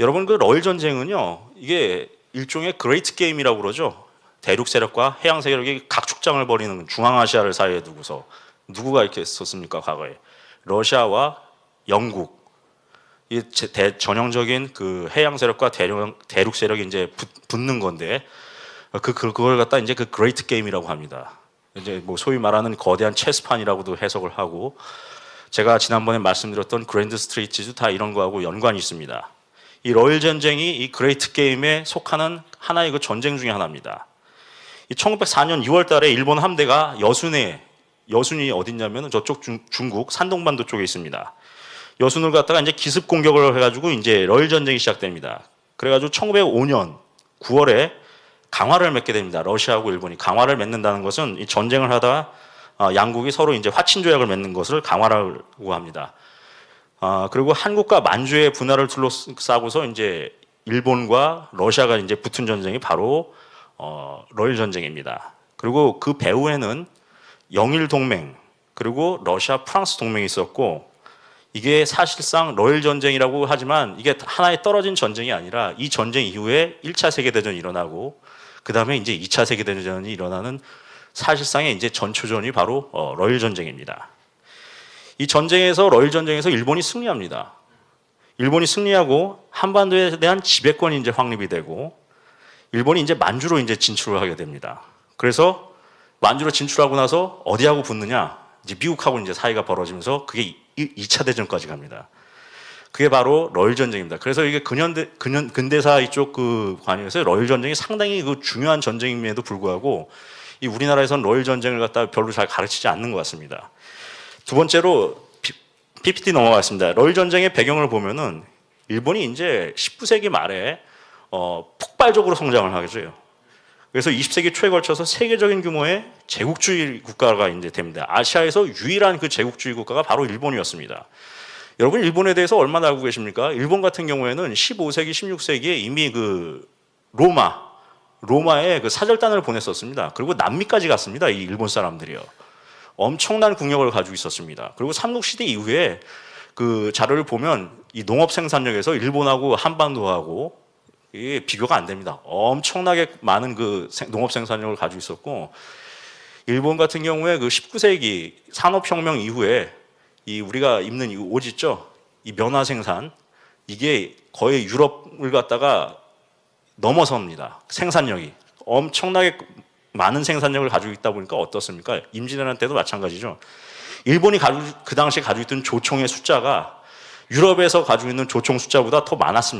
여러분 그 러일 전쟁은요 이게 일종의 그레이트 게임이라고 그러죠. 대륙 세력과 해양 세력이 각축장을 벌이는 중앙아시아를 사이에 두고서 누구가 이렇게 썼습니까 과거에 러시아와 영국 이 제- 대, 전형적인 그 해양 세력과 대륙, 대륙 세력이 이제 붙, 붙는 건데 그, 그 그걸 갖다 이제 그 그레이트 게임이라고 합니다. 이제 뭐 소위 말하는 거대한 체스판이라고도 해석을 하고 제가 지난번에 말씀드렸던 그랜드 스트레이트도 다 이런 거하고 연관이 있습니다. 이 러일 전쟁이 이 그레이트 게임에 속하는 하나의 그 전쟁 중에 하나입니다. 이 1904년 2월 달에 일본 함대가 여순에 여순이 어딨냐면 저쪽 중, 중국 산동반도 쪽에 있습니다. 여순을 갖다가 이제 기습 공격을 해가지고 이제 러일 전쟁이 시작됩니다. 그래가지고 1905년 9월에 강화를 맺게 됩니다. 러시아하고 일본이 강화를 맺는다는 것은 이 전쟁을 하다 아, 양국이 서로 이제 화친 조약을 맺는 것을 강화라고 합니다. 아, 그리고 한국과 만주의 분할을 둘러싸고서 이제 일본과 러시아가 이제 붙은 전쟁이 바로 어, 러일 전쟁입니다. 그리고 그 배후에는 영일 동맹 그리고 러시아 프랑스 동맹이 있었고 이게 사실상 러일 전쟁이라고 하지만 이게 하나의 떨어진 전쟁이 아니라 이 전쟁 이후에 1차 세계 대전이 일어나고 그다음에 이제 2차 세계 대전이 일어나는 사실상의 이제 전초전이 바로 어, 러일 전쟁입니다. 이 전쟁에서 러일 전쟁에서 일본이 승리합니다. 일본이 승리하고 한반도에 대한 지배권이 이제 확립이 되고 일본이 이제 만주로 이제 진출을 하게 됩니다. 그래서 만주로 진출하고 나서 어디하고 붙느냐? 이제 미국하고 이제 사이가 벌어지면서 그게 2차 대전까지 갑니다. 그게 바로 러일 전쟁입니다. 그래서 이게 근현대 근현 근대사 이쪽 그 관여에서 러일 전쟁이 상당히 그 중요한 전쟁임에도 불구하고 이 우리나라에서는 러일 전쟁을 갖다 별로 잘 가르치지 않는 것 같습니다. 두 번째로 피- PPT 넘어가겠습니다. 러일 전쟁의 배경을 보면은 일본이 이제 19세기 말에 어, 폭발적으로 성장을 하게 돼요. 그래서 20세기 초에 걸쳐서 세계적인 규모의 제국주의 국가가 이제 됩니다. 아시아에서 유일한 그 제국주의 국가가 바로 일본이었습니다. 여러분 일본에 대해서 얼마나 알고 계십니까? 일본 같은 경우에는 15세기, 16세기에 이미 그 로마, 로마에 그 사절단을 보냈었습니다. 그리고 남미까지 갔습니다. 이 일본 사람들이요. 엄청난 국력을 가지고 있었습니다. 그리고 삼국시대 이후에 그 자료를 보면 이 농업 생산력에서 일본하고 한반도하고 이게 비교가 안 됩니다. 엄청나게 많은 그 생- 농업 생산력을 가지고 있었고 일본 같은 경우에 그 19세기 산업혁명 이후에 이 우리가 입는 이 옷 있죠? 이 면화 생산 이게 거의 유럽을 갖다가 넘어섭니다. 생산력이 엄청나게 많은 생산력을 가지고 있다 보니까 어떻습니까? 임진왜란 때도 마찬가지죠. 일본이 가지고 그 당시에 가지고 있던 조총의 숫자가 유럽에서 가지고 있는 조총 숫자보다 더 많았습니다.